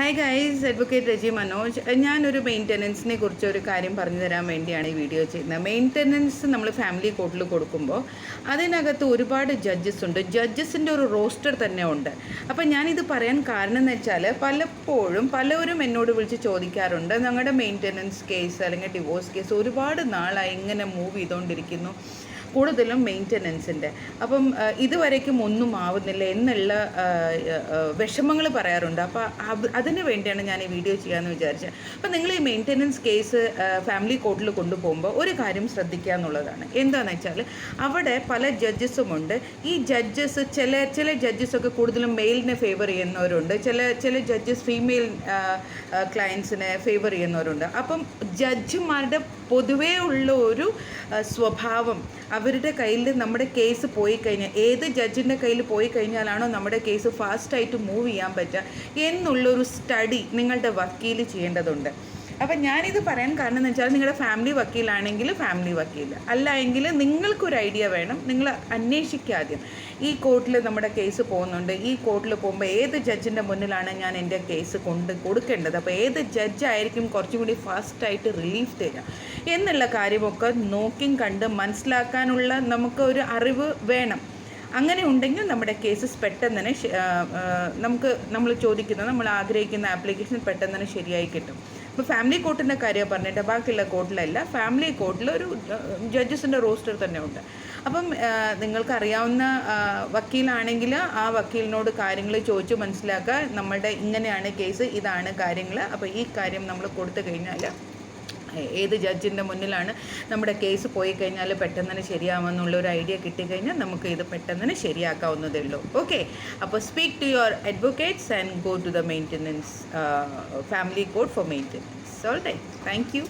Hi guys advocate Reji Manoj ഞാനൊരു മെയിന്റനൻസിനെ കുറിച്ച് ഒരു കാര്യം പറഞ്ഞു തരാൻ വേണ്ടിയാണ് ഈ വീഡിയോ ചെയ്യുന്നത്. മെയിന്റനൻസ് നമ്മൾ ഫാമിലി കോർട്ടിൽ കൊടുക്കുമ്പോൾ അതിനകത്ത് ഒരുപാട് ജഡ്ജസ് ഉണ്ട്. ജഡ്ജസിന്റെ ഒരു റോസ്റ്റർ തന്നെ ഉണ്ട്. അപ്പോൾ ഞാനിത് പറയാൻ കാരണം എന്ന് വെച്ചാൽ പലപ്പോഴും പലവരും എന്നോട് വിളിച്ച് ചോദിക്കാറുണ്ട്. ഞങ്ങളുടെ മെയിന്റനൻസ് കേസ് അല്ലെങ്കിൽ ഡിവോഴ്സ് കേസ് ഒരുപാട് നാളായി ഇങ്ങനെ മൂവ് ചെയ്തുകൊണ്ടിരിക്കുന്നു കൂടുതലും മെയിന്റനൻസിന്റെ അപ്പം ഇതുവരേക്കും ഒന്നും ആവുന്നില്ല എന്നുള്ള വിഷമങ്ങൾ പറയാറുണ്ട്. അപ്പോൾ അത് അതിന് വേണ്ടിയാണ് ഞാൻ ഈ വീഡിയോ ചെയ്യാമെന്ന് വിചാരിച്ചത്. അപ്പം നിങ്ങൾ ഈ മെയിന്റനൻസ് കേസ് ഫാമിലി കോർട്ടിൽ കൊണ്ടുപോകുമ്പോൾ ഒരു കാര്യം ശ്രദ്ധിക്കുക എന്നുള്ളതാണ്. എന്താണെന്ന് വെച്ചാൽ അവിടെ പല ജഡ്ജസുമുണ്ട് ഈ ജഡ്ജസ് ചില ചില ജഡ്ജസൊക്കെ കൂടുതലും മെയിലിനെ ഫേവർ ചെയ്യുന്നവരുണ്ട്. ചില ചില ജഡ്ജസ് ഫീമെയിൽ ക്ലയൻസിനെ ഫേവർ ചെയ്യുന്നവരുണ്ട്. അപ്പം ജഡ്ജിമാരുടെ പൊതുവേ ഉള്ള ഒരു സ്വഭാവം അവരുടെ കയ്യിൽ നമ്മുടെ കേസ് പോയി കഴിഞ്ഞാൽ ഏത് ജഡ്ജിന്റെ കയ്യിൽ പോയി കഴിഞ്ഞാലാണോ നമ്മുടെ കേസ് ഫാസ്റ്റായിട്ട് മൂവ് ചെയ്യാൻ പറ്റുക. എന്നുള്ളൊരു സ്റ്റഡി നിങ്ങളുടെ വക്കീൽ ചെയ്യേണ്ടതുണ്ട്. അപ്പം ഞാനിത് പറയാൻ കാരണം എന്ന് വെച്ചാൽ നിങ്ങളുടെ ഫാമിലി വക്കീലാണെങ്കിൽ ഫാമിലി വക്കീൽ അല്ല എങ്കിൽ നിങ്ങൾക്കൊരു ഐഡിയ വേണം. നിങ്ങൾ അന്വേഷിക്കുക ആദ്യം. ഈ കോർട്ടിൽ നമ്മുടെ കേസ് പോകുന്നുണ്ട്. ഈ കോർട്ടിൽ പോകുമ്പോൾ ഏത് ജഡ്ജിന്റെ മുന്നിലാണ് ഞാൻ എന്റെ കേസ് കൊണ്ട് കൊടുക്കേണ്ടത്? അപ്പോൾ ഏത് ജഡ്ജായിരിക്കും കുറച്ചും കൂടി ഫാസ്റ്റായിട്ട് റിലീഫ് തരിക? എന്നുള്ള കാര്യമൊക്കെ നോക്കിയും കണ്ട് മനസ്സിലാക്കാനുള്ള നമുക്ക് ഒരു അറിവ് വേണം. അങ്ങനെ ഉണ്ടെങ്കിൽ നമ്മുടെ കേസസ് പെട്ടെന്ന് തന്നെ നമുക്ക് നമ്മൾ ചോദിക്കുന്ന നമ്മൾ ആഗ്രഹിക്കുന്ന ആപ്ലിക്കേഷൻ പെട്ടെന്ന് തന്നെ ശരിയായി കിട്ടും. ഇപ്പോൾ ഫാമിലി കോർട്ടിന്റെ കാര്യം പറഞ്ഞിട്ട് ബാക്കിയുള്ള കോർട്ടിലല്ല ഫാമിലി കോർട്ടിൽ ഒരു ജഡ്ജസിന്റെ റോസ്റ്റർ തന്നെ ഉണ്ട്. അപ്പം നിങ്ങൾക്ക് നിങ്ങൾക്കറിയാവുന്ന വക്കീലാണെങ്കിൽ ആ വക്കീലിനോട് കാര്യങ്ങൾ ചോദിച്ച് മനസ്സിലാക്കുക. നമ്മളുടെ ഇങ്ങനെയാണ് കേസ് ഇതാണ് കാര്യങ്ങൾ അപ്പോൾ ഈ കാര്യം നമ്മൾ കൊടുത്തു കഴിഞ്ഞാൽ ഏത് ജഡ്ജിന്റെ മുന്നിലാണ് നമ്മുടെ കേസ് പോയി കഴിഞ്ഞാൽ പെട്ടെന്ന് ശരിയാവുമെന്നുള്ള ഒരു ഐഡിയ കിട്ടിക്കഴിഞ്ഞാൽ നമുക്ക് ഇത് പെട്ടെന്ന് ശരിയാക്കാവുന്നതേ ഉള്ളൂ. ഓക്കെ? അപ്പോൾ speak to your advocates and go to the maintenance family court for maintenance all right thank you